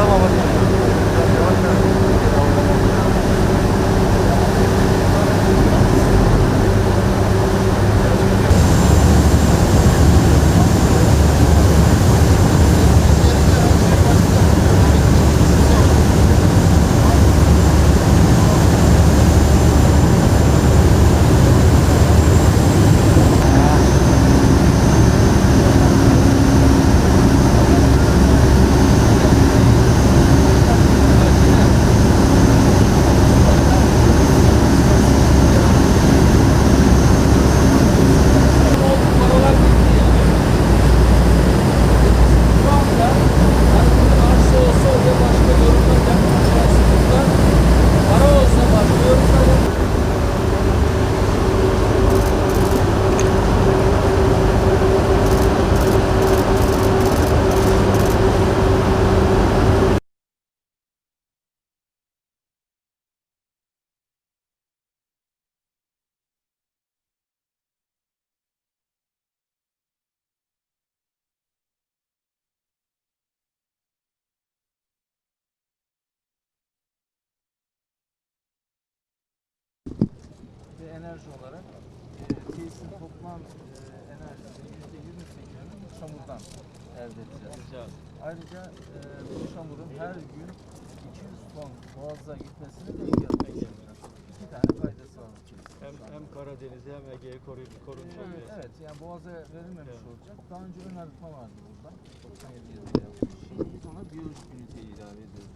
Tamam hadi. ve enerji olarak e, tesisin toplam e, enerjisinin %28'ini çamurdan elde edeceğiz. Ayrıca e, bu çamurun her gün 200 ton boğaza gitmesini de engellemek İki tane faydası var Hem, hem Karadeniz'i hem Ege'yi koruyup korunmuş Evet, oluyor. evet yani boğaza verilmemiş Evet. olacak. Daha önce ön arıtma vardı burada. 97 yılında yapılmış. Şimdi biz ona biyolojik üniteyi ilave ediyoruz.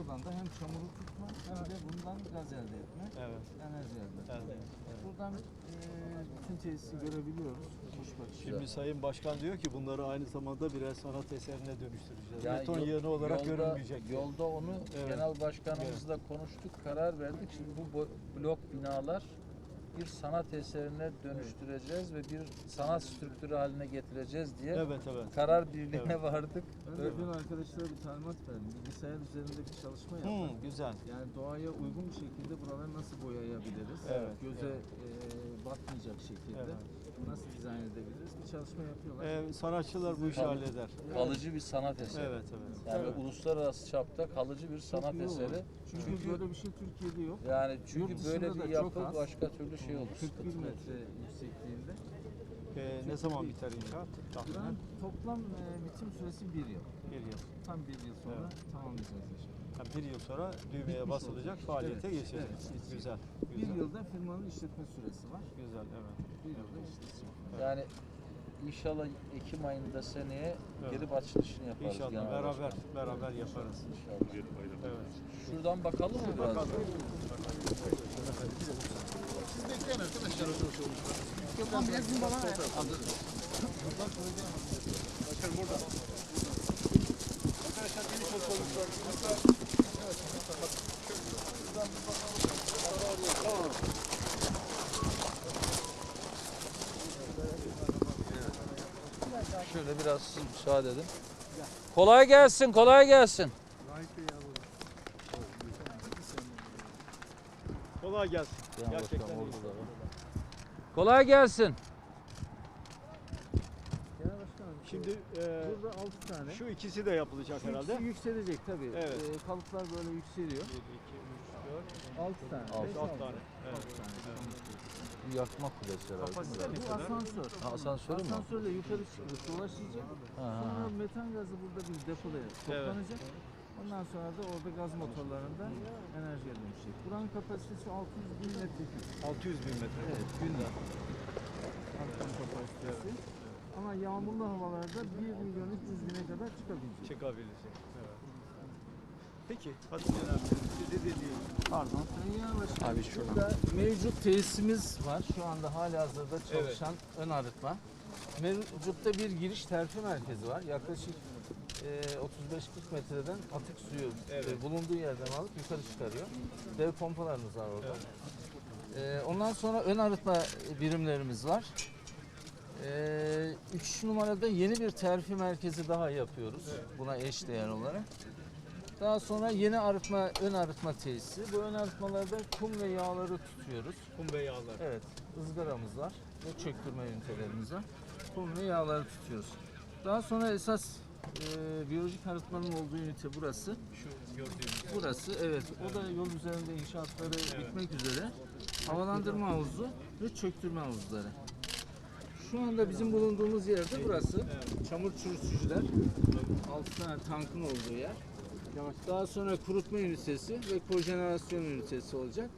Buradan da hem çamuru tutma hem de bundan gaz elde etme, Evet. enerji elde etme. evet. Buradan e, bütün tesisi görebiliyoruz. Kuş bakışı. Şimdi Sayın Başkan diyor ki bunları aynı zamanda birer sanat eserine dönüştüreceğiz. Yani Beton yol- yığını olarak yolda- görünmeyecek. Yolda onu Evet. genel başkanımızla konuştuk, karar verdik. Şimdi bu blok binalar bir sanat eserine dönüştüreceğiz ve bir sanat strüktürü haline getireceğiz diye Evet evet. karar birliğine Evet. vardık. Ben de dün arkadaşlara bir talimat verdim. Bilgisayar üzerinde bir çalışma yaptık. Hı, güzel. Yani doğaya uygun bir şekilde buraları nasıl boyayabiliriz? Evet, Göze e, batmayacak şekilde Evet. Nasıl dizayn edebiliriz? Bir çalışma yapıyorlar. Ee, sanatçılar bu işi Tabii. halleder. Kalıcı bir sanat eseri. Evet evet. Yani Evet. uluslararası çapta kalıcı bir Çok sanat iyi olur. eseri. Çünkü, Çünkü- böyle bir şey Türkiye'de yok. Yani çünkü böyle bir çok yapı az. başka türlü şey olur. 41 sıkıntı olur. metre yüksekliğinde. Ee, ne zaman biter inşaat? Tahminen Buranın toplam e, bitim süresi bir yıl. bir yıl. Tam bir yıl sonra tamamlayacağız inşallah. Ha, bir yıl sonra düğmeye Bitmiş basılacak, olacak. faaliyete Evet, geçecek. evet. Güzel. Bir Güzel. yılda firmanın işletme süresi var. Güzel evet. Bir. Yani inşallah Ekim ayında seneye Evet. geri açılışını yaparız. İnşallah genel beraber başkanım. beraber yaparız. İnşallah. Evet. Şuradan bakalım mı biraz? Bakalım. Şöyle biraz siz müsaade edin. Kolay gelsin, kolay gelsin. Kolay gelsin. Genel Gerçekten iyi. Kolay gelsin. Başkanım, Şimdi e, burada 6 tane. şu ikisi de yapılacak Şu herhalde. ikisi yükselecek tabii. Evet. Ee, kalıplar böyle yükseliyor. 1, 2, 3, 6 tane. Altı. beş, 4, 6 tane. Evet. Bir yakma kulesi herhalde. Kapasite değil mi? Bu asansör. Ha, asansörü mü? Asansörle yukarı çıkıp dolaşacak. Ha, Sonra metan gazı burada bir depoya toplanacak. Ondan sonra da orada gaz motorlarında enerjiye dönüşecek. Buranın kapasitesi 600 bin metreküp. 600 bin metre. Evet, günde. Artan kapasitesi. Ama yağmurlu havalarda 1 milyon 300 bine kadar çıkabilecek. Çıkabilecek. Peki. Hadi. Pardon. Sayın Başkanım. Abi şuradan. Burada mevcut tesisimiz var. Şu anda hala hazırda çalışan ön arıtma. Mevcutta bir giriş terfi merkezi var. Yaklaşık e, 35-40 metreden atık suyu e, bulunduğu yerden alıp yukarı çıkarıyor. Dev pompalarımız var orada. E, ondan sonra ön arıtma birimlerimiz var. E, üç numarada yeni bir terfi merkezi daha yapıyoruz. Buna eş değer olarak. Daha sonra yeni arıtma, ön arıtma tesisi. Bu ön arıtmalarda kum ve yağları tutuyoruz. Kum ve yağlar. Evet, ızgaramız var ve çöktürme ünitelerimiz var. Kum ve yağları tutuyoruz. Daha sonra esas e, biyolojik arıtmanın olduğu ünite burası. Şu gördüğümüz. Burası evet. O da yol üzerinde inşaatları bitmek üzere. Havalandırma havuzu ve çöktürme havuzları. Şu anda bizim bulunduğumuz yerde burası. Çamur çürütücüler. 6 tane tankın olduğu yer. Daha sonra kurutma ünitesi ve kojenerasyon ünitesi olacak.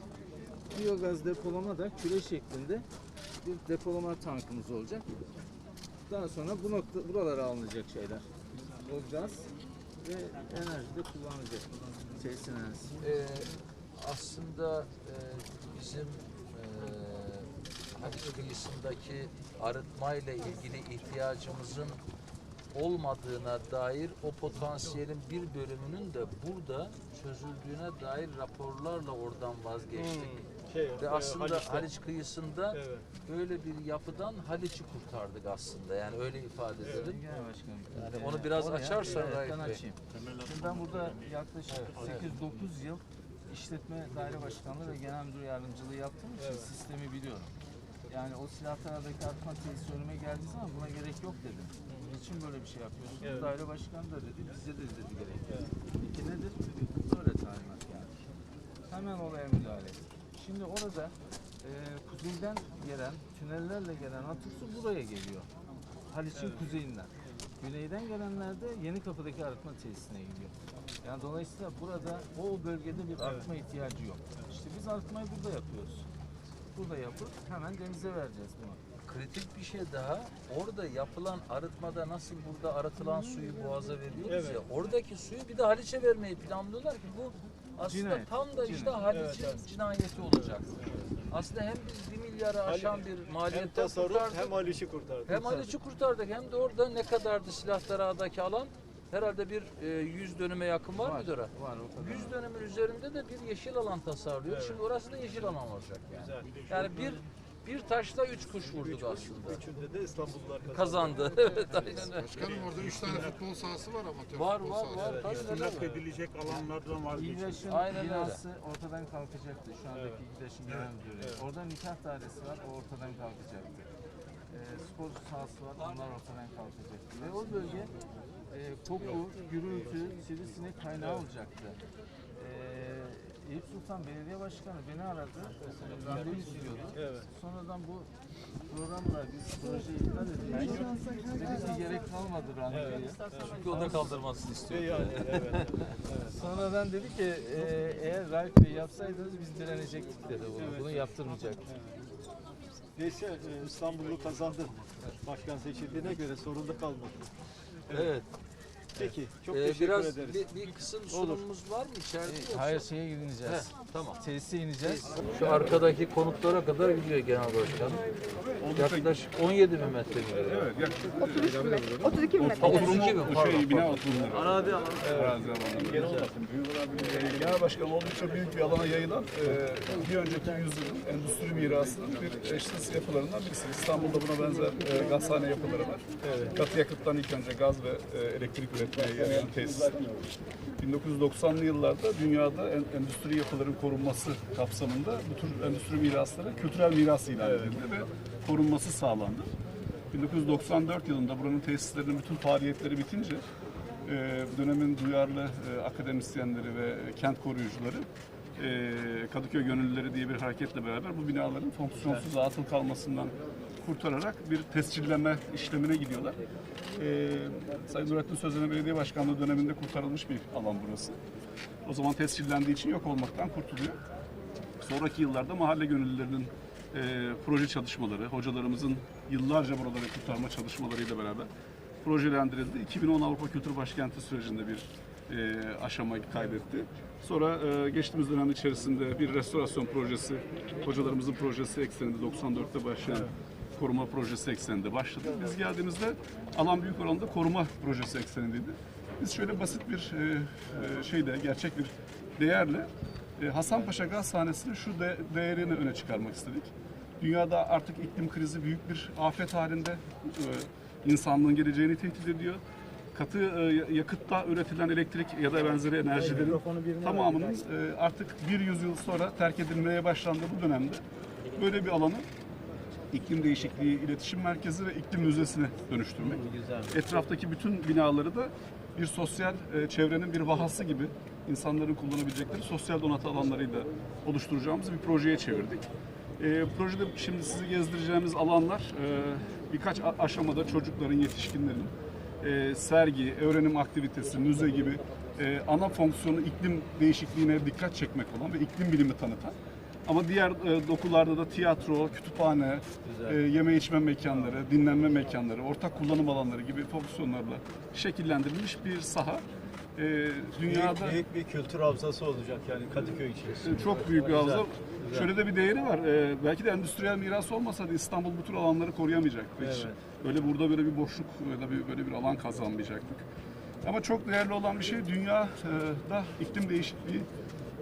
Biyogaz depolama da küre şeklinde bir depolama tankımız olacak. Daha sonra bu nokta buralara alınacak şeyler. O gaz ve enerji de kullanılacak. Tesis enerjisi. Ee, aslında e, bizim e, Haliç kıyısındaki arıtma ile ilgili ihtiyacımızın olmadığına dair o potansiyelin bir bölümünün de burada çözüldüğüne dair raporlarla oradan vazgeçtik. Şey, Ve e, aslında Haliç'te. Haliç kıyısında Evet. böyle bir yapıdan Haliç'i kurtardık aslında. Yani öyle ifade edelim. Genel başkanım. Yani Ee, onu biraz oraya- açarsan evet, Raif ben Bey. açayım. Şimdi ben burada yaklaşık 8-9 yıl işletme daire başkanlığı ve genel müdür yardımcılığı yaptığım için sistemi biliyorum. Yani o silahlardaki artma tesisi önüme geldiği zaman buna gerek yok dedim. Niçin böyle bir şey yapıyorsunuz? Evet. Daire başkanı da dedi, bize de dedi gerek yok. Peki nedir? Böyle talimat geldi. Hemen olaya müdahale ettik. Şimdi orada e, kuzeyden gelen, tünellerle gelen atık su buraya geliyor. Haliç'in kuzeyinden. Güneyden gelenler de Yeni Kapı'daki arıtma tesisine gidiyor. Yani dolayısıyla burada o bölgede bir arıtma ihtiyacı yok. İşte biz arıtmayı burada yapıyoruz. Burada yapıp hemen denize vereceğiz bunu. Kritik bir şey daha. Orada yapılan arıtmada nasıl burada arıtılan suyu boğaza veriyoruz Evet. ya. Oradaki suyu bir de Haliç'e vermeyi planlıyorlar ki bu aslında Cinayet, tam da işte cinayet. Haliç'in Evet, evet. cinayeti olacak. Aslında hem biz bir milyarı aşan bir Hem maliyetten tasarruf kurtardık. hem Haliç'i kurtardık. Hem Haliç'i kurtardık hem de orada ne kadardı Silahdarağa'daki alan? Herhalde bir e, 100 dönüme yakın var, mıdır? ha? Var o kadar. 100 dönümün üzerinde de bir yeşil alan tasarlıyor. Evet. Şimdi orası da yeşil alan olacak yani. Güzel. Yani bir bir taşla üç kuş vurduk aslında. Üçünde de İstanbullular kazandı. Kazandı. evet aynen öyle. Başkanım orada 3 tane futbol sahası var amatör Var futbol var sahası. var. Tabii İstinaf edilecek alanlardan vazgeçildi. Aynen öyle. binası ortadan kalkacaktı. Şu andaki Evet. İGDAŞ'ın genel müdürü. Orada nikah dairesi var, o ortadan kalkacaktı. Ee, spor sahası var, onlar ortadan kalkacaktı. Ve o bölge e, koku, gürültü, sivrisinek kaynağı olacaktı. Eyüp Sultan Belediye Başkanı beni aradı. Randevu istiyordu. Evet. Sonradan bu programla biz projeyi iptal edildik. Dedi ki gerek kalmadı randevuya. Çünkü o da kaldırmasını istiyor. yani evet. Sonradan dedi ki e, eğer Raif Bey yapsaydınız biz direnecektik dedi bunu. Bunu yaptırmayacaktık. Neyse e, İstanbullu kazandı. Başkan seçildiğine göre sorunda kalmadı. Evet. Peki çok Ee, teşekkür biraz ederiz. bir, bir kısım sunumumuz var mı içeride? E, yoksa? hayır şeye ineceğiz. Heh, tamam. Tesise ineceğiz. Şu arkadaki konutlara kadar gidiyor genel başkan. Yaklaşık 17 bin metre gidiyor. Evet, yaklaşık 32 mi metre? 32 bin pardon. şey, bina oturumları. Arazi alanı. Arazi alanları. Genel başkan oldukça büyük bir alana yayılan e, bir önceki yüzyılın endüstri mirasının bir eşsiz yapılarından birisi. İstanbul'da buna benzer e, gazhane yapıları var. Katı yakıttan ilk önce gaz ve e, elektrik üretmeye yarayan tesisler. 1990'lı yıllarda dünyada en- endüstri yapıların korunması kapsamında bu tür endüstri mirasları kültürel miras ilan edildi ve korunması sağlandı. 1994 yılında buranın tesislerinin bütün faaliyetleri bitince dönemin duyarlı e, akademisyenleri ve kent koruyucuları e, Kadıköy Gönüllüleri diye bir hareketle beraber bu binaların fonksiyonsuz atıl kalmasından kurtararak bir tescilleme işlemine gidiyorlar. E, Sayın Nurettin Sözleme Belediye Başkanlığı döneminde kurtarılmış bir alan burası. O zaman tescillendiği için yok olmaktan kurtuluyor. Sonraki yıllarda mahalle gönüllülerinin e, proje çalışmaları, hocalarımızın yıllarca buraları kurtarma çalışmalarıyla beraber projelendirildi. 2010 Avrupa Kültür Başkenti sürecinde bir e, aşama kaydetti. Sonra e, geçtiğimiz dönem içerisinde bir restorasyon projesi, hocalarımızın projesi ekseninde 94'te başlayan koruma projesi ekseninde başladı. Biz geldiğimizde alan büyük oranda koruma projesi eksenindeydi. Biz şöyle basit bir e, e, şeyde, gerçek bir değerle e, Hasanpaşa gaz sahnesinin şu de, değerini öne çıkarmak istedik. Dünyada artık iklim krizi büyük bir afet halinde e, insanlığın geleceğini tehdit ediyor. Katı e, yakıtla üretilen elektrik ya da benzeri enerjilerin tamamının e, artık bir yüzyıl sonra terk edilmeye başlandığı bu dönemde böyle bir alanı iklim değişikliği iletişim merkezi ve iklim müzesine dönüştürmek. Etraftaki bütün binaları da bir sosyal e, çevrenin bir vahası gibi insanların kullanabilecekleri sosyal donatı alanlarıyla oluşturacağımız bir projeye çevirdik. E, projede şimdi sizi gezdireceğimiz alanlar e, birkaç aşamada çocukların, yetişkinlerin e, sergi, öğrenim aktivitesi, müze gibi e, ana fonksiyonu iklim değişikliğine dikkat çekmek olan ve iklim bilimi tanıtan. Ama diğer e, dokularda da tiyatro, kütüphane, e, yeme içme mekanları, dinlenme mekanları, ortak kullanım alanları gibi fonksiyonlarla şekillendirilmiş bir saha. E, dünyada Büyük, büyük bir kültür havzası olacak yani Kadıköy için. e, çok büyük bir havza. Şöyle de bir değeri var. E, belki de endüstriyel miras olmasaydı İstanbul bu tür alanları koruyamayacaktı hiç. Böyle burada böyle bir boşluk ya da bir, böyle bir alan kazanmayacaktık. Ama çok değerli olan bir şey dünyada iklim değişikliği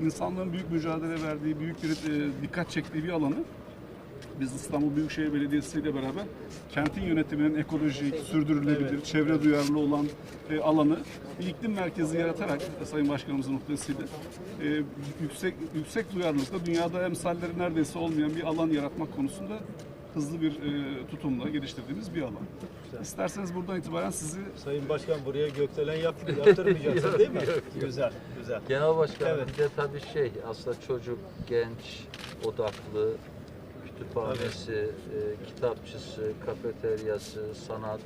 insanlığın büyük mücadele verdiği, büyük bir e, dikkat çektiği bir alanı biz İstanbul Büyükşehir Belediyesi ile beraber kentin yönetiminin ekolojik, sürdürülebilir, çevre duyarlı olan e, alanı bir iklim merkezi yaratarak Sayın Başkanımızın noktasıyla e, yüksek yüksek duyarlılıkla dünyada emsalleri neredeyse olmayan bir alan yaratmak konusunda hızlı bir e, tutumla geliştirdiğimiz bir alan. İsterseniz buradan itibaren sizi Sayın Başkan buraya gökdelen yap, yaptırmayacaksın değil mi? Güzel, güzel. Genel Başkan Evet. bir de tabii şey aslında çocuk, genç, odaklı, kütüphanesi, e, kitapçısı, kafeteryası, sanat,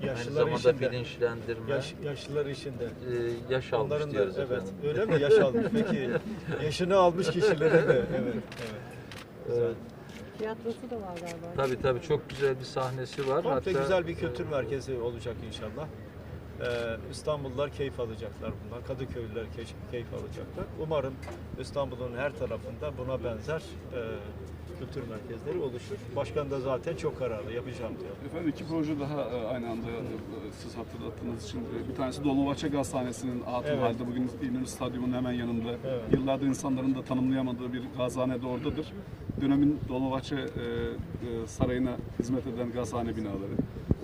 aynı Yaşlılar zamanda için de- bilinçlendirme, Yaş, yaşlılar için de. e, yaş almış Onların da diyoruz evet. efendim. Öyle mi? Yaş almış. Peki yaşını almış kişilere de. Evet. evet. Güzel. Tiyatrosu da var galiba. Tabii tabii çok güzel bir sahnesi var. Komple güzel bir kültür merkezi olacak inşallah. Ee, İstanbullular keyif alacaklar bundan. Kadıköylüler ke- keyif alacaklar. Umarım İstanbul'un her tarafında buna benzer e, kültür merkezleri oluşur. Başkan da zaten çok kararlı yapacağım diyor. Efendim iki proje daha e, aynı anda e, siz hatırlattığınız için. Bir tanesi Dolmabahçe Gazhanesi'nin atıl Evet. halde bugün İnönü Stadyumu'nun hemen yanında. Evet. Yıllardır insanların da tanımlayamadığı bir gazhane de oradadır. Dönemin Dolmabahçe e, Sarayı'na hizmet eden gazhane binaları.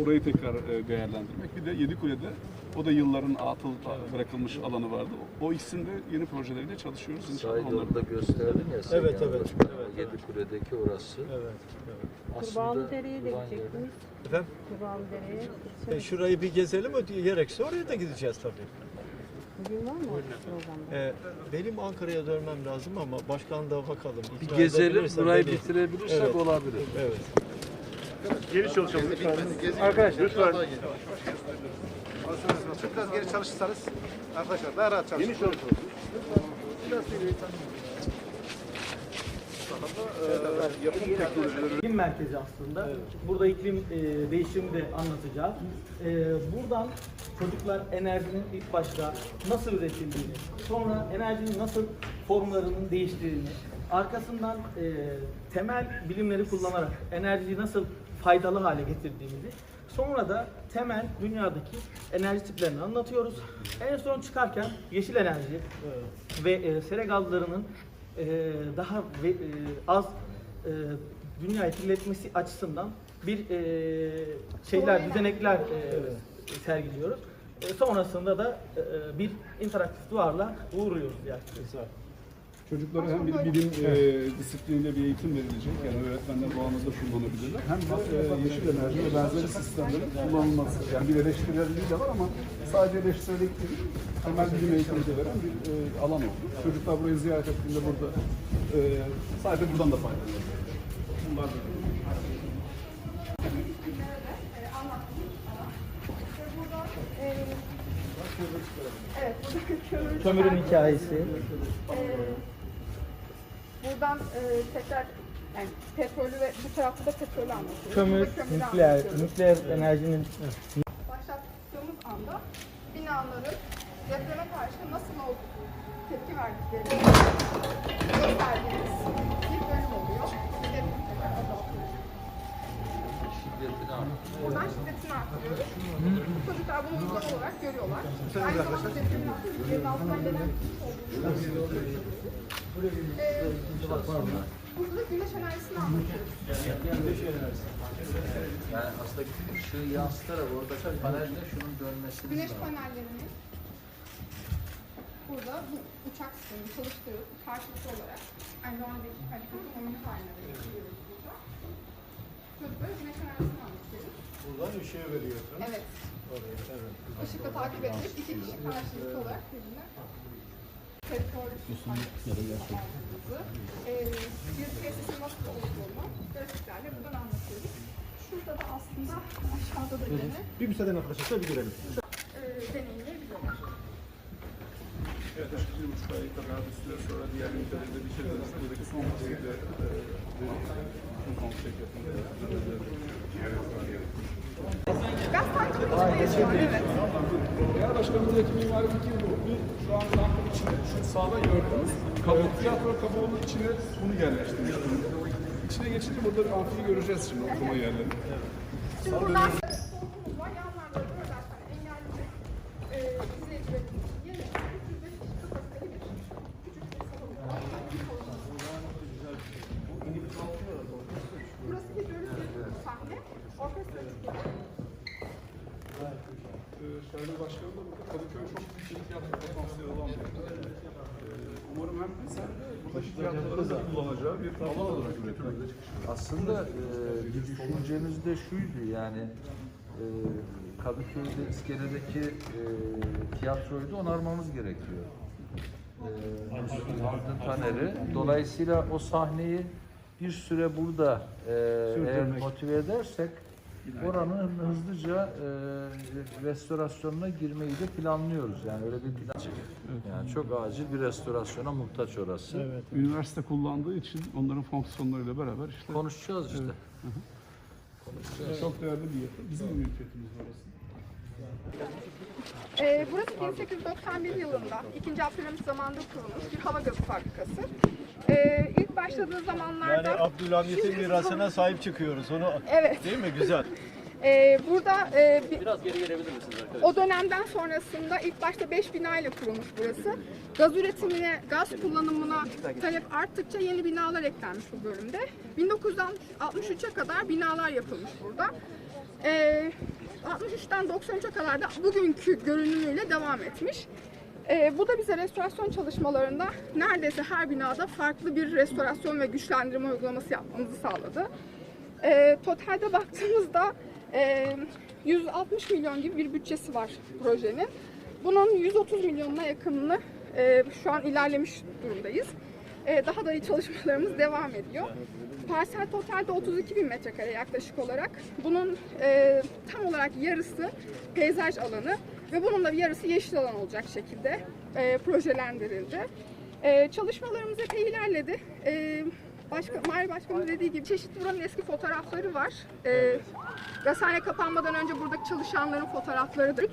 Orayı tekrar değerlendirmek. Bir de Yedikule'de o da yılların atıl bırakılmış alanı vardı. O ikisinde yeni projeleriyle çalışıyoruz. İnşallah onları orada gösterdin ya Sayın Evet, evet, Başkan. evet, Yedikule'deki orası. Evet. evet. Kurbağalı Dere'ye de gidecektiniz. Efendim? Kurbağalı Dere'ye. E, şurayı bir gezelim mi? Gerekse oraya da gideceğiz tabii. Bugün var mı programda? E, benim Ankara'ya dönmem lazım ama başkan da bakalım. Bir gezelim, burayı beni- bitirebilirsek Evet. olabilir. Evet. Biraz geri çalışırsanız arkadaşlar daha rahat çalışın. İklim merkezi aslında. Burada iklim e, değişimi de anlatacağız. E, buradan çocuklar enerjinin ilk başta nasıl üretildiğini, sonra enerjinin nasıl formlarının değiştiğini, arkasından e, temel bilimleri kullanarak enerjiyi nasıl faydalı hale getirdiğimizi, sonra da temel dünyadaki enerji tiplerini anlatıyoruz. En son çıkarken yeşil enerji ve e, sera gazlarının e, daha ve, e, az e, dünyayı kirletmesi açısından bir e, şeyler, düzenekler e, sergiliyoruz. E, sonrasında da e, bir interaktif duvarla uğruyoruz yani. Çocuklara hem bir bilim e, disipliniyle bir eğitim verilecek, yani öğretmenler bu anlamda kullanabilirler. Hem de e, yeşil enerji ve benzeri sistemlerin kullanılması. Yani bir eleştirelliği de var ama sadece eleştirellik değil, temel bilim eğitimi de veren bir e, alan oldu. Çocuklar burayı ziyaret ettiğinde burada e, sadece buradan da faydalanıyor. Bunlar da Evet, burada kömür Kömürün hikayesi. Buradan e, tekrar yani petrolü ve bu tarafta da petrolü anlatıyoruz. Kömür, Burada kömürü nükleer, anlatıyoruz. nükleer enerjinin Başlattığımız anda binaların depreme karşı nasıl ol- tepki verdiklerini gösterdiğimiz Buradan şiddetini artırıyoruz. Çocuklar bunu uygulama olarak görüyorlar. Aynı zamanda depremin altı rüzgarın altından gelen Ee, Burada da güneş enerjisini anlatıyoruz. Yani aslında ışığı yansıtarak oradaki panelde şunun dönmesini Güneş panellerini burada bu uçak sistemini çalıştırıp karşılıklı olarak aynı zamanda hareketi oyunu haline getiriyoruz burada. çocuklara güneş enerjisini anlatıyoruz. Buradan ışığı veriyorsun. Evet. Oraya, evet. Işıkla takip edilip iki kişi karşılıklı olarak birbirine teritoryu anlatıyoruz. Ee, bir tesisin nasıl olduğunu grafiklerle buradan anlatıyoruz. Şurada da aslında aşağıda da yine Bir müsaade arkadaşlar bir görelim. e, deneyimleyebiliyorlar. Yaklaşık bir buçuk ay kadar bir süre sonra diğer ünitelerinde bitiririz. Buradaki son düzeyde e, bir konsept yapımı. Gaz tankı çalışıyor. Evet. Genel Başkanım buradaki mimari fikir bu. Bu şu an tankın içinde, şu sağda gördüğünüz kabuk, tiyatro kabuğunun içine bunu yerleştirmiş. İçine geçince burada bir göreceğiz şimdi okuma yerlerini. Şimdi buradan koltuğumuz var. Yanlarda da zaten engelli e, izleyicilerimiz için yer için 305 kişi kapasiteli bir küçük bir salonumuz var. Bir salonumuz var. Burası hidrolik bir sahne. Orkestra çıkıyor. Şerli Başkanım da burada Kadıköy çok büyük bir tiyatro potansiyeli olan bir. Ee, Umarım hem sen de buradaki tiyatroları da kullanacağı bir alan olarak üretilir. Aslında e, bir düşüncemiz de şuydu yani e, Kadıköy'de iskeledeki e, tiyatroyu da onarmamız gerekiyor. E, Hardın Taner'i. Dolayısıyla o sahneyi bir süre burada e, eğer motive edersek oranın hızlıca e, restorasyonuna girmeyi de planlıyoruz. Yani öyle bir plan. Yani çok acil bir restorasyona muhtaç orası. Üniversite kullandığı için onların fonksiyonlarıyla beraber işte Konuşacağız işte. çok değerli bir yapı. Bizim mülkiyetimiz orası. Ee, burası 1891 yılında 2. Abdülhamit zamanında kurulmuş bir hava gazı fabrikası. Ee, ilk başladığı zamanlarda... Yani Abdülhamit'in mirasına sahip çıkıyoruz. Onu Evet. değil mi? Güzel. Ee, burada e, bir- o dönemden sonrasında ilk başta 5 bina ile kurulmuş burası. Gaz üretimine, gaz kullanımına talep arttıkça yeni binalar eklenmiş bu bölümde. 1963'e kadar binalar yapılmış burada. Ee, 63'ten 93'e kadar da bugünkü görünümüyle devam etmiş. Ee, bu da bize restorasyon çalışmalarında neredeyse her binada farklı bir restorasyon ve güçlendirme uygulaması yapmamızı sağladı. Ee, totalde baktığımızda e, 160 milyon gibi bir bütçesi var projenin. Bunun 130 milyonuna yakınını e, şu an ilerlemiş durumdayız. E, daha da iyi çalışmalarımız devam ediyor. Parsel totalde 32 bin metrekare yaklaşık olarak. Bunun e, tam olarak yarısı peyzaj alanı ve bunun da yarısı yeşil alan olacak şekilde e, projelendirildi. E, çalışmalarımız epey ilerledi. E, Başka, Mahir Başkan'ın dediği gibi çeşitli buranın eski fotoğrafları var. E, gazhane kapanmadan önce buradaki çalışanların fotoğraflarıdır.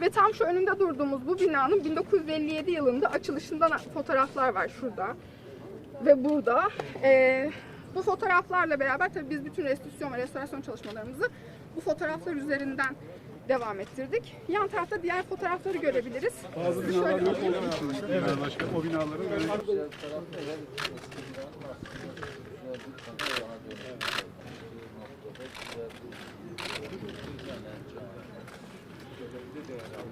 Ve tam şu önünde durduğumuz bu binanın 1957 yılında açılışından fotoğraflar var şurada ve burada. E, bu fotoğraflarla beraber tabii biz bütün restitüsyon ve restorasyon çalışmalarımızı bu fotoğraflar üzerinden devam ettirdik. Yan tarafta diğer fotoğrafları görebiliriz. Bazı binalar yok olduğu için Genel Başkanım o binaları böyle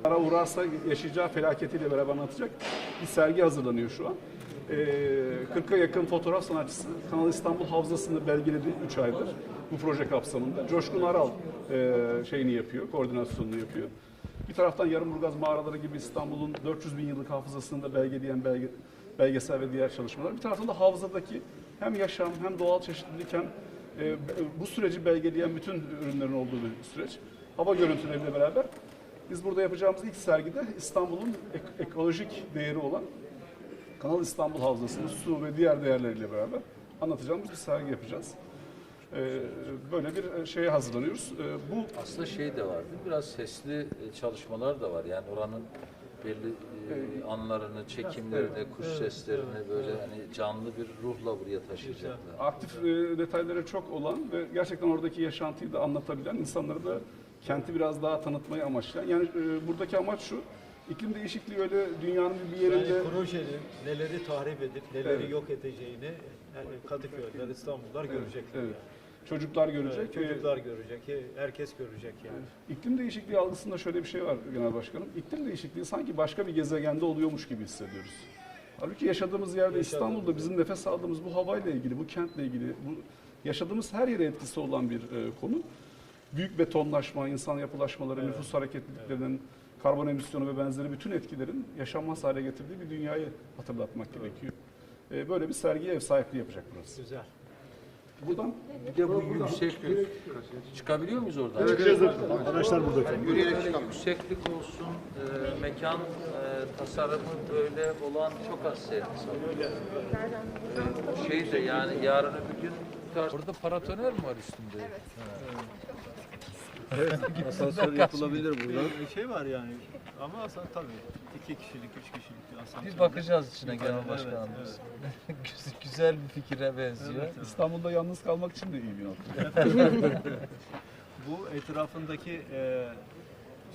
Ara uğrarsa yaşayacağı felaketiyle beraber anlatacak bir sergi hazırlanıyor şu an. Ee, 40'a yakın fotoğraf sanatçısı Kanal İstanbul Havzası'nı belgeledi 3 aydır bu proje kapsamında. Coşkun Aral e, şeyini yapıyor, koordinasyonunu yapıyor. Bir taraftan Yarımburgaz mağaraları gibi İstanbul'un 400 bin yıllık hafızasını da belgeleyen belge, belgesel ve diğer çalışmalar. Bir taraftan da havzadaki hem yaşam hem doğal çeşitlilik hem e, bu süreci belgeleyen bütün ürünlerin olduğu bir süreç. Hava görüntüleriyle beraber biz burada yapacağımız ilk sergide İstanbul'un ek- ekolojik değeri olan Kanal İstanbul Havzası'nın su ve diğer değerleriyle beraber anlatacağımız bir sergi yapacağız. Ee, böyle bir şeye hazırlanıyoruz. Ee, bu Aslında şey de var, değil mi? biraz sesli e, çalışmalar da var. Yani oranın belli e, anlarını, çekimlerini, kuş seslerini böyle hani canlı bir ruhla buraya taşıyacaklar. aktif e, detayları çok olan ve gerçekten oradaki yaşantıyı da anlatabilen insanları da kenti biraz daha tanıtmayı amaçlayan. Yani e, buradaki amaç şu, iklim değişikliği öyle dünyanın bir yerinde... Yani projenin neleri tahrip edip neleri Evet. yok edeceğini yani Kadıköy'ler, İstanbullular görecekler. evet. yani. Çocuklar görecek. Evet, ve çocuklar görecek, herkes görecek yani. İklim değişikliği algısında şöyle bir şey var Genel Başkanım. İklim değişikliği sanki başka bir gezegende oluyormuş gibi hissediyoruz. Halbuki yaşadığımız yerde Yaşadığımız İstanbul'da bizim nefes aldığımız bu havayla ilgili, bu kentle ilgili, bu yaşadığımız her yere etkisi olan bir e, konu. Büyük betonlaşma, insan yapılaşmaları, nüfus hareketliliklerinin, karbon emisyonu ve benzeri bütün etkilerin yaşanmaz hale getirdiği bir dünyayı hatırlatmak gerekiyor. E, böyle bir sergiye ev sahipliği yapacak burası. Güzel. Buradan Bir de bu yükseklik. Çıkabiliyor muyuz oradan? Arkadaşlar burada. Yürüyerek çıkalım. Yükseklik olsun, e, mekan e, tasarımı böyle olan çok az var. E, şey de yani yarın öbür gün Burada paratoner mi var üstünde? Asansör yapılabilir burada. Şey var yani ama aslında tabii iki kişilik, üç kişilik bir asansör. Bir bakacağız içine genel başkanımız. Güzel bir fikire benziyor. İstanbul'da yalnız kalmak için de iyi bir nokta. Bu etrafındaki e,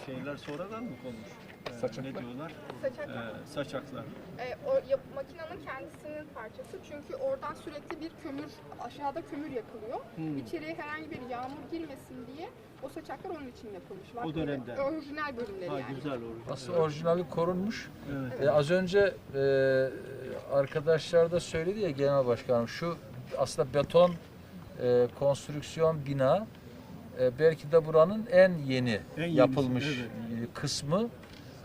şeyler sonradan mı konmuş? E, Saçaklar. Ne diyorlar? Saçaklar. E, saçaklar. E, o yap, makinenin kendisinin parçası çünkü oradan sürekli bir kömür, aşağıda kömür yakılıyor. İçeriye herhangi bir yağmur girmesin diye o saçaklar onun için yapılmış. Var O böyle dönemde. Orijinal bölümleri Ha yani. güzel olur. Aslında orijinali korunmuş. Evet. E, az önce e, arkadaşlar da söyledi ya genel başkanım şu aslında beton e, konstrüksiyon bina e, belki de buranın en yeni En yenisi, yapılmış e, kısmı.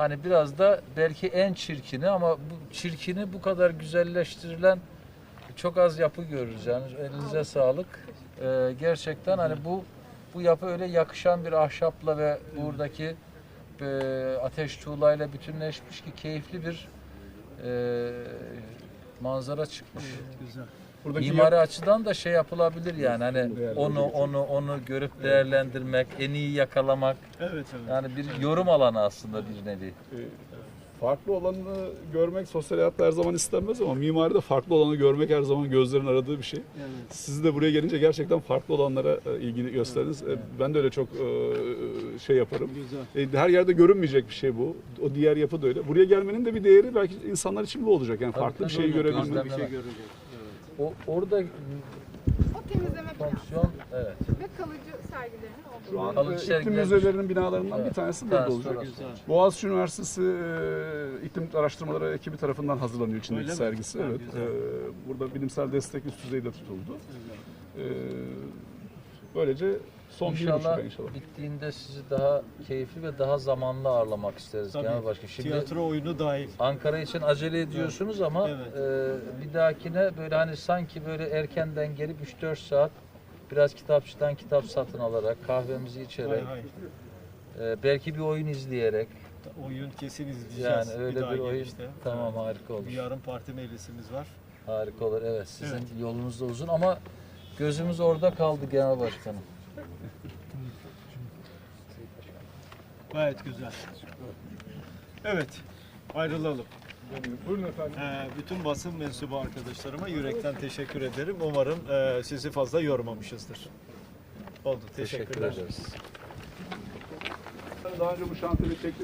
Hani biraz da belki en çirkini ama bu çirkini bu kadar güzelleştirilen çok az yapı görürüz yani elinize sağlık. E, gerçekten hani bu bu yapı öyle yakışan bir ahşapla ve buradaki e, ateş tuğlayla bütünleşmiş ki keyifli bir e, manzara çıkmış. Güzel. Buradaki Mimari açıdan da şey yapılabilir yani hani onu onu onu görüp değerlendirmek, en iyi yakalamak Evet evet. yani bir yorum alanı aslında bir nevi. farklı olanı görmek sosyal hayatta her zaman istenmez ama mimaride farklı olanı görmek her zaman gözlerin aradığı bir şey. evet. Siz de buraya gelince gerçekten farklı olanlara e, ilgini gösterdiniz. E, Ben de öyle çok e, şey yaparım. Güzel. E, Her yerde görünmeyecek bir şey bu. O diğer yapı da öyle. Buraya gelmenin de bir değeri belki insanlar için bu olacak. Yani Tabii, farklı bir tabii. şey görebilmek. Bir şey görecek. O orada O temizleme binası fonksiyon evet. ve kalıcı sergilerinin olduğu. Şu an Kalıcı e, iklim sergiler- müzelerinin binalarından bir Evet. tanesi Bir burada tanesi olacak. Güzel. Boğaziçi Üniversitesi e, İklim Araştırmaları ekibi tarafından hazırlanıyor içindeki Öyle mi? sergisi. Ha, evet. güzel. E, burada bilimsel destek üst düzeyde tutuldu. E, böylece son bir İnşallah inşallah. bittiğinde sizi daha keyifli ve daha zamanlı ağırlamak isteriz Tabii. genel başkan. Şimdi Tiyatro oyunu dahil. Ankara için acele ediyorsunuz ama Evet. e, bir dahakine böyle hani sanki böyle erkenden gelip 3-4 saat biraz kitapçıdan kitap satın alarak kahvemizi içerek Hay hay. e, belki bir oyun izleyerek Oyun kesin izleyeceğiz. yani öyle daha bir oyun gelişte. tamam harika olur. Bir yarın parti meclisimiz var. Harika olur evet sizin Evet. yolunuz da uzun ama gözümüz orada kaldı genel başkanım. Gayet güzel. Evet. Ayrılalım. Buyurun efendim. Ee, bütün basın mensubu arkadaşlarıma yürekten teşekkür ederim. Umarım e, sizi fazla yormamışızdır. Oldu. Teşekkür Teşekkürler. ederiz. Daha önce bu şantiyede çektiğimiz